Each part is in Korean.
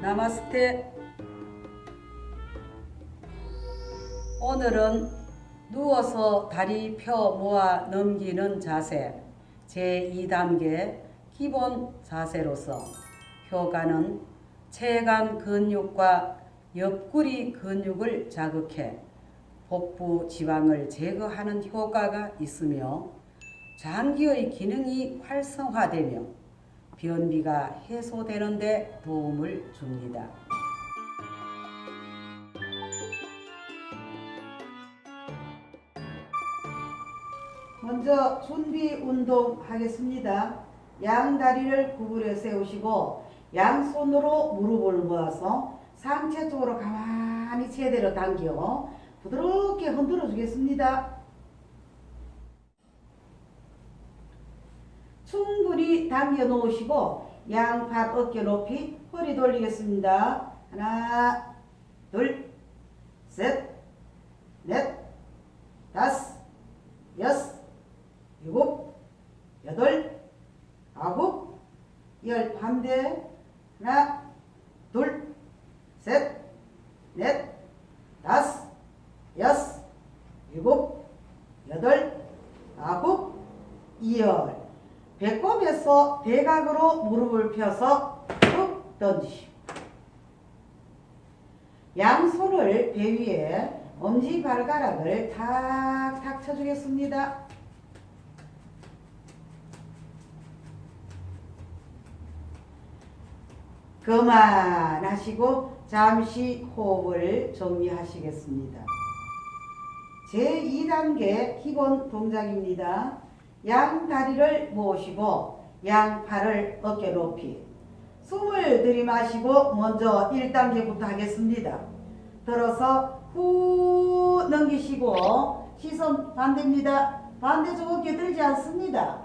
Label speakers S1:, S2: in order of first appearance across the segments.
S1: 나마스테. 오늘은 누워서 다리 펴 모아 넘기는 자세 제2단계 기본 자세로서 효과는 체간 근육과 옆구리 근육을 자극해 복부 지방을 제거하는 효과가 있으며 장기의 기능이 활성화되며 변비가 해소되는 데 도움을 줍니다. 먼저 준비 운동 하겠습니다. 양 다리를 구부려 세우시고 양손으로 무릎을 모아서 상체 쪽으로 가만히 제대로 당겨 부드럽게 흔들어 주겠습니다. 충분히 당겨 놓으시고 양팔 어깨 높이 허리 돌리겠습니다. 하나, 둘, 셋, 넷, 다섯, 여섯, 일곱, 여덟, 아홉, 열 반대 하나, 둘, 셋, 넷, 다섯, 여섯, 일곱, 여덟, 아홉, 열 배꼽에서 대각으로 무릎을 펴서 툭 던지시고 양손을 배 위에 엄지 발가락을 탁탁 쳐주겠습니다. 그만하시고 잠시 호흡을 정리하시겠습니다. 제2단계 기본 동작입니다. 양 다리를 모으시고 양 팔을 어깨 높이 숨을 들이마시고 먼저 1단계부터 하겠습니다. 들어서 후 넘기시고 시선 반대입니다. 반대쪽 어깨 들지 않습니다.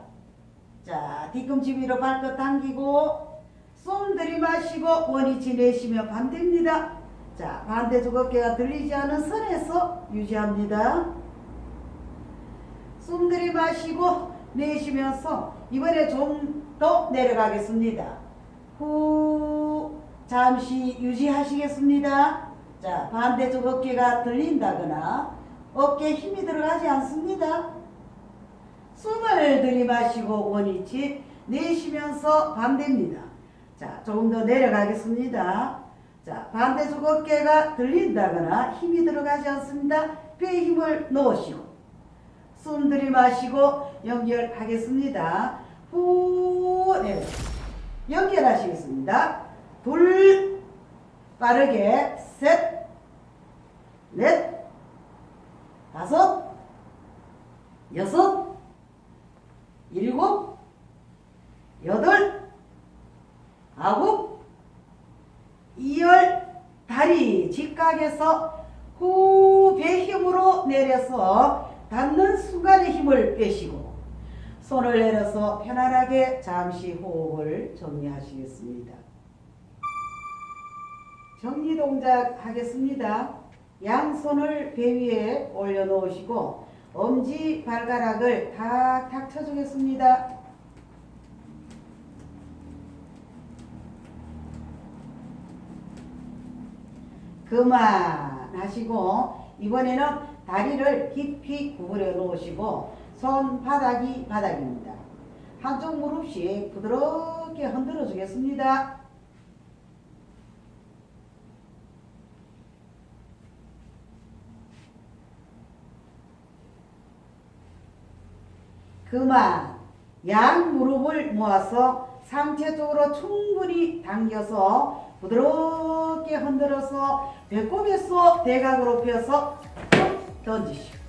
S1: 자 뒤꿈치 위로 발끝 당기고 숨 들이마시고 원위치 내쉬며 반대입니다. 자 반대쪽 어깨가 들리지 않은 선에서 유지합니다. 숨 들이 마시고 내쉬면서 이번에 좀 더 내려가겠습니다. 후 잠시 유지하시겠습니다. 자 반대쪽 어깨가 들린다거나 어깨에 힘이 들어가지 않습니다. 숨을 들이마시고 원위치 내쉬면서 반대입니다. 자 조금 더 내려가겠습니다. 자 반대쪽 어깨가 들린다거나 힘이 들어가지 않습니다. 배에 힘을 넣으시고 숨 들이마시고 연결하겠습니다. 후 내려 연결하시겠습니다. 둘 빠르게 셋, 넷, 다섯, 여섯, 일곱, 여덟, 아홉, 이열 다리 직각에서 후 배 힘으로 내려서 닿는 순간에 힘을 빼시고 손을 내려서 편안하게 잠시 호흡을 정리하시겠습니다. 정리 동작 하겠습니다. 양손을 배 위에 올려놓으시고 엄지 발가락을 탁탁 쳐주겠습니다. 그만하시고 이번에는 다리를 깊이 구부려 놓으시고 손 바닥이 바닥입니다. 한쪽 무릎씩 부드럽게 흔들어 주겠습니다. 그만 양 무릎을 모아서 상체 쪽으로 충분히 당겨서 부드럽게 흔들어서 배꼽에서 대각으로 펴서 툭 던지시고